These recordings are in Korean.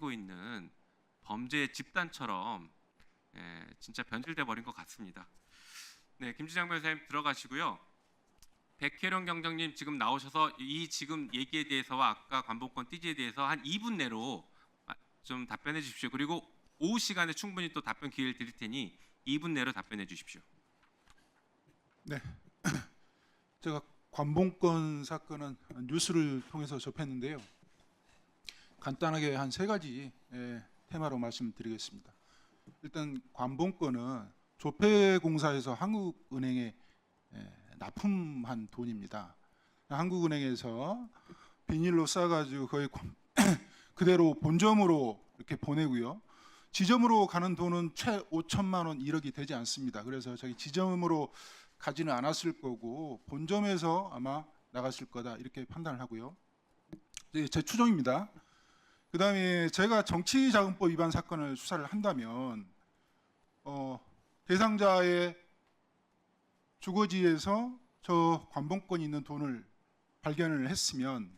일으키고 있는 범죄 집단처럼 예, 진짜 변질돼 버린 것 같습니다. 네, 김주장 변호사님 들어가시고요. 백혜령 경장님 지금 나오셔서 이 지금 얘기에 대해서와 아까 관복권 띠지에 대해서 한 2분 내로 아, 좀 답변해 주십시오. 그리고 오후 시간에 충분히 또 답변 기회를 드릴 테니 2분 내로 답변해 주십시오. 제가 관봉권 사건은 뉴스를 통해서 접했는데요. 간단하게 한 세 가지 예, 테마로 말씀드리겠습니다. 일단 관봉권은 조폐공사에서 한국은행에 예, 납품한 돈입니다. 한국은행에서 비닐로 싸가지고 거의 권- 그대로 본점으로 이렇게 보내고요. 지점으로 가는 돈은 최 5천만 원 1억이 되지 않습니다. 그래서 저기 지점으로 가지는 않았을 거고 본점에서 아마 나갔을 거다 이렇게 판단을 하고요. 네, 제 추정입니다. 그다음에 제가 정치자금법 위반 사건을 수사를 한다면 어, 대상자의 주거지에서 저 관봉권이 있는 돈을 발견을 했으면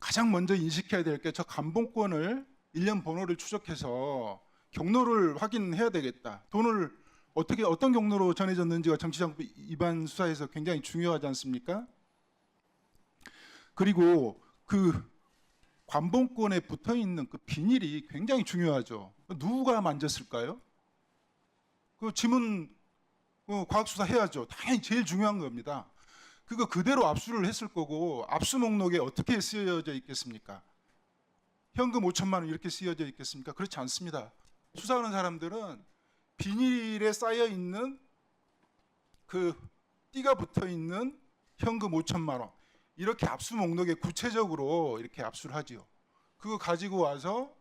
가장 먼저 인식해야 될 게 저 관봉권을 일련 번호를 추적해서 경로를 확인해야 되겠다. 돈을 어떻게 어떤 경로로 전해졌는지가 정치자금법 위반 수사에서 굉장히 중요하지 않습니까? 그리고 그 관봉권에 붙어 있는 그 비닐이 굉장히 중요하죠. 누가 만졌을까요? 그 지문 어, 과학 수사 해야죠. 당연히 제일 중요한 겁니다. 그거 그대로 압수를 했을 거고 압수 목록에 어떻게 쓰여져 있겠습니까? 현금 5천만 원 이렇게 쓰여져 있겠습니까? 그렇지 않습니다. 수사하는 사람들은 비닐에 쌓여 있는 그 띠가 붙어 있는 현금 5천만 원 이렇게 압수 목록에 구체적으로 이렇게 압수를 하지요. 그거 가지고 와서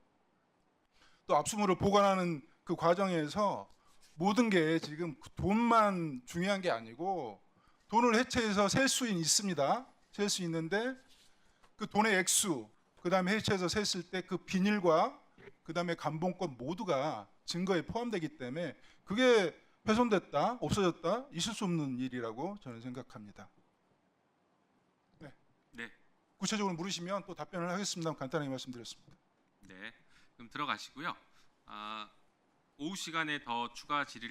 또 압수물을 보관하는 그 과정에서 모든 게 지금 돈만 중요한 게 아니고 돈을 해체해서 셀 수 있습니다. 셀 수 있는데 그 돈의 액수, 그 다음에 해체해서 셌을 때 그 비닐과 그 다음에 감봉권 모두가 증거에 포함되기 때문에 그게 훼손됐다, 없어졌다, 있을 수 없는 일이라고 저는 생각합니다. 네, 구체적으로 물으시면 또 답변을 하겠습니다. 간단하게 말씀드렸습니다. 네. 그럼 들어가시고요. 아, 오후 시간에 더 추가 질의